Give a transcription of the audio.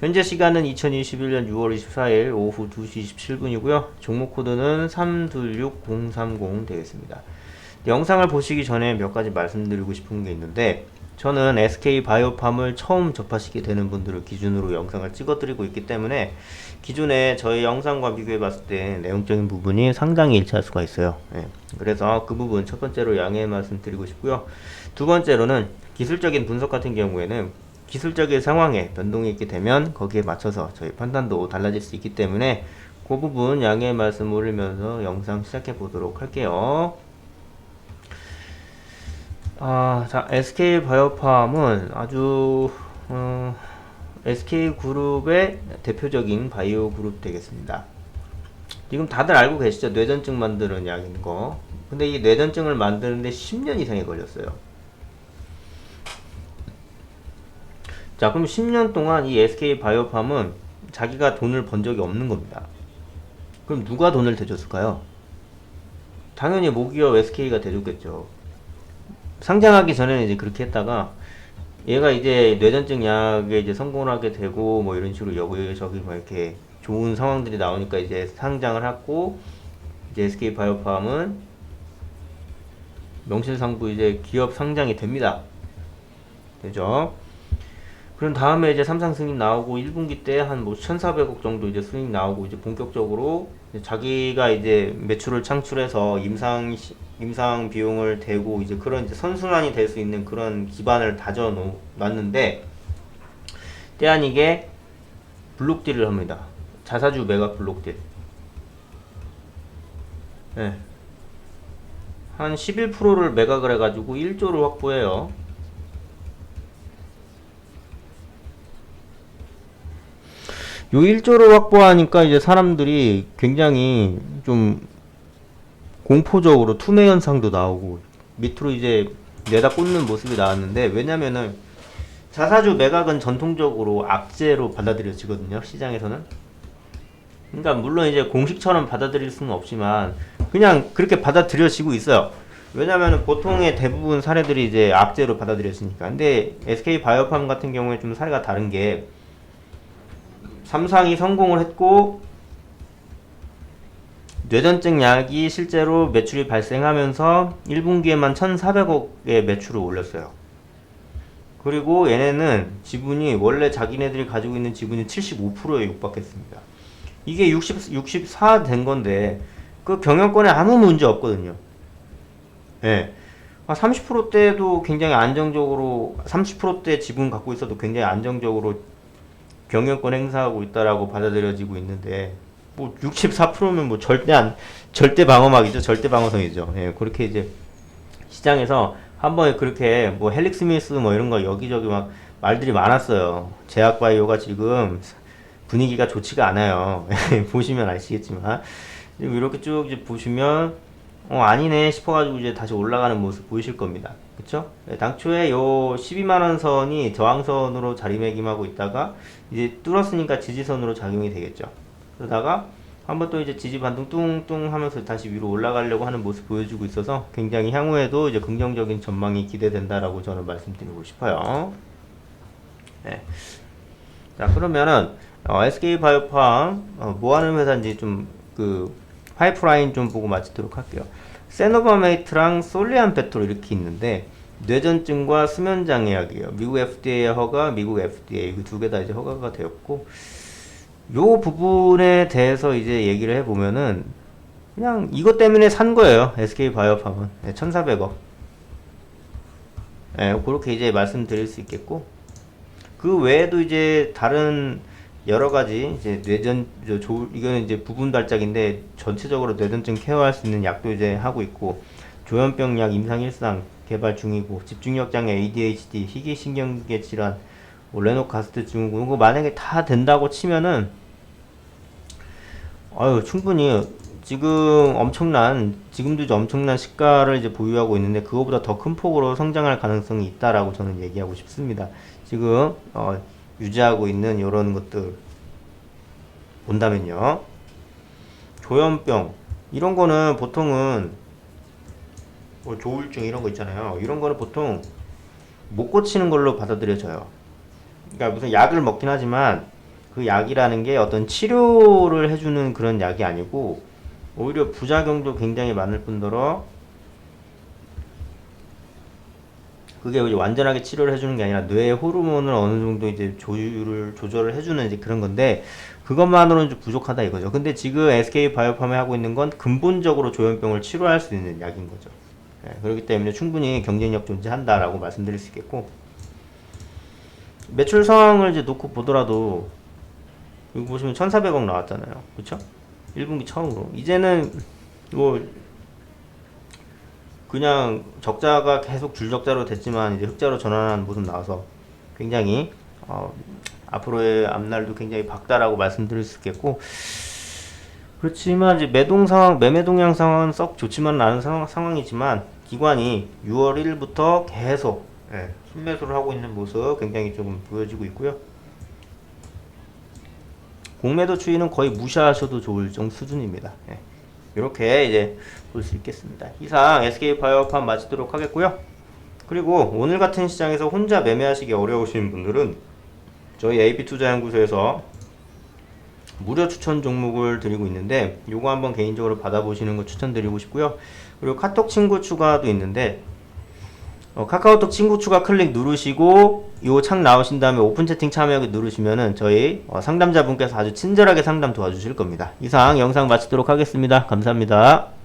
현재 시간은 2021년 6월 24일 오후 2시 27분이고요. 종목 코드는 326030 되겠습니다. 영상을 보시기 전에 몇 가지 말씀드리고 싶은 게 있는데 저는 SK 바이오팜을 처음 접하시게 되는 분들을 기준으로 영상을 찍어드리고 있기 때문에 기존에 저희 영상과 비교해 봤을 때 내용적인 부분이 상당히 일치할 수가 있어요. 예. 그래서 그 부분 첫 번째로 양해 말씀드리고 싶고요. 두 번째로는 기술적인 분석 같은 경우에는 기술적인 상황에 변동이 있게 되면 거기에 맞춰서 저희 판단도 달라질 수 있기 때문에 그 부분 양해 말씀 올리면서 영상 시작해 보도록 할게요. 아, 자, SK 바이오팜은 아주 어, SK 그룹의 대표적인 바이오 그룹 되겠습니다. 지금 다들 알고 계시죠? 뇌전증 만드는 약인 거. 근데 이 뇌전증을 만드는데 10년 이상이 걸렸어요. 자, 그럼 10년 동안 이 SK 바이오팜은 자기가 돈을 번 적이 없는 겁니다. 그럼 누가 돈을 대줬을까요? 당연히 모기업 SK가 대줬겠죠. 상장하기 전에는 이제 그렇게 했다가 얘가 이제 뇌전증 약에 이제 성공을 하게 되고 뭐 이런 식으로 여기저기 뭐 이렇게 좋은 상황들이 나오니까 이제 상장을 하고 이제 SK 바이오팜은 명실상부 이제 기업 상장이 됩니다. 되죠? 그런 다음에 이제 삼상 승인 나오고 1분기 때 한 뭐 1,400억 정도 이제 수익 나오고 이제 본격적으로 이제 자기가 이제 매출을 창출해서 임상 시- 임상 비용을 대고 이제 그런 이제 선순환이 될 수 있는 그런 기반을 다져 놓- 놨는데 때 아니게 블록딜을 합니다. 자사주 매각 블록딜. 네. 한 11%를 매각을 해가지고 1조를 확보해요. 요 1조를 확보하니까 이제 사람들이 굉장히 좀 공포적으로 투매 현상도 나오고 밑으로 이제 내다 꽂는 모습이 나왔는데 왜냐면은 자사주 매각은 전통적으로 악재로 받아들여지거든요 시장에서는. 그러니까 물론 이제 공식처럼 받아들일 수는 없지만 그냥 그렇게 받아들여지고 있어요. 왜냐면은 보통의 대부분 사례들이 이제 악재로 받아들여지니까. 근데 SK 바이오팜 같은 경우에 좀 사례가 다른 게 삼상이 성공을 했고 뇌전증 약이 실제로 매출이 발생하면서 1분기에만 1,400억의 매출을 올렸어요. 그리고 얘네는 지분이 원래 자기네들이 가지고 있는 지분이 75%에 육박했습니다. 이게 60, 64 된 건데 그 경영권에 아무 문제 없거든요. 예. 아, 30%대도 굉장히 안정적으로 30%대 지분 갖고 있어도 굉장히 안정적으로 경영권 행사하고 있다라고 받아들여지고 있는데 뭐 64%면 뭐 절대 안 절대 방어막이죠. 절대 방어성이죠. 예 그렇게 이제 시장에서 한 번에 그렇게 뭐 헬릭 스 미스 뭐 이런 거 여기저기 막 말들이 많았어요. 제약 바이오가 지금 분위기가 좋지가 않아요. 보시면 아시겠지만. 이렇게 쭉 보시면 어 아니네 싶어가지고 이제 다시 올라가는 모습 보이실 겁니다 그쵸? 네, 당초에 요 12만원 선이 저항선으로 자리매김하고 있다가 이제 뚫었으니까 지지선으로 작용이 되겠죠 그러다가 한번 또 이제 지지 반등 뚱뚱 하면서 다시 위로 올라가려고 하는 모습 보여주고 있어서 굉장히 향후에도 이제 긍정적인 전망이 기대된다라고 저는 말씀드리고 싶어요. 네. 자 그러면은 어, SK 바이오팜 어, 뭐 하는 회사인지 좀 그 파이프라인 좀 보고 마치도록 할게요. 세노바메이트랑 솔리안 페트로 이렇게 있는데 뇌전증과 수면장애약이에요. 미국 FDA 허가, 미국 FDA 그두개 다 이제 허가가 되었고 요 부분에 대해서 이제 얘기를 해보면은 그냥 이것 때문에 산 거예요. SK 바이오팜은 네, 1,400억. 예, 그렇게 이제 말씀드릴 수 있겠고 그 외에도 이제 다른 여러 가지 이제 뇌전 저, 조, 이거는 이제 부분 달작인데 전체적으로 뇌전증 케어할 수 있는 약도 이제 하고 있고 조현병 약 임상 일상 개발 중이고 집중력 장애 ADHD 희귀 신경계 질환 뭐 레노카스트 증후군 이거 만약에 다 된다고 치면은 아유 충분히 지금 엄청난 지금도 이제 엄청난 시가를 이제 보유하고 있는데 그거보다 더 큰 폭으로 성장할 가능성이 있다라고 저는 얘기하고 싶습니다. 지금 어, 유지하고 있는 이런 것들 본다면요. 조현병 이런 거는 보통은 뭐 조울증 이런 거 있잖아요. 이런 거는 보통 못 고치는 걸로 받아들여져요. 그러니까 무슨 약을 먹긴 하지만 그 약이라는 게 어떤 치료를 해주는 그런 약이 아니고 오히려 부작용도 굉장히 많을 뿐더러 그게 이제 완전하게 치료를 해주는 게 아니라 뇌의 호르몬을 어느 정도 이제 조율을 조절을 해주는 이제 그런 건데 그것만으로는 좀 부족하다 이거죠. 근데 지금 SK 바이오팜이 하고 있는 건 근본적으로 조현병을 치료할 수 있는 약인 거죠. 예, 그렇기 때문에 충분히 경쟁력 존재한다라고 말씀드릴 수 있겠고 매출 상황을 이제 놓고 보더라도 여기 보시면 1,400억 나왔잖아요. 그렇죠? 1분기 처음으로. 이제는 뭐 그냥 적자가 계속 줄적자로 됐지만 이제 흑자로 전환하는 모습 나와서 굉장히 어, 앞으로의 앞날도 굉장히 밝다라고 말씀드릴 수 있겠고 그렇지만 이제 매동 상황, 매매 동향 상황은 썩 좋지만은 않은 상황, 상황이지만 기관이 6월 1일부터 계속 예, 순매수를 하고 있는 모습 굉장히 조금 보여지고 있고요. 공매도 추이는 거의 무시하셔도 좋을 정도 수준입니다. 예. 이렇게 이제 볼 수 있겠습니다. 이상 SK 바이오팜 마치도록 하겠고요. 그리고 오늘 같은 시장에서 혼자 매매하시기 어려우신 분들은 저희 AP 투자연구소에서 무료 추천 종목을 드리고 있는데 요거 한번 개인적으로 받아보시는 거 추천드리고 싶고요. 그리고 카톡 친구 추가도 있는데 어, 카카오톡 친구 추가 클릭 누르시고 요 창 나오신 다음에 오픈 채팅 참여하기 누르시면은 저희 어, 상담자분께서 아주 친절하게 상담 도와주실 겁니다. 이상 영상 마치도록 하겠습니다. 감사합니다.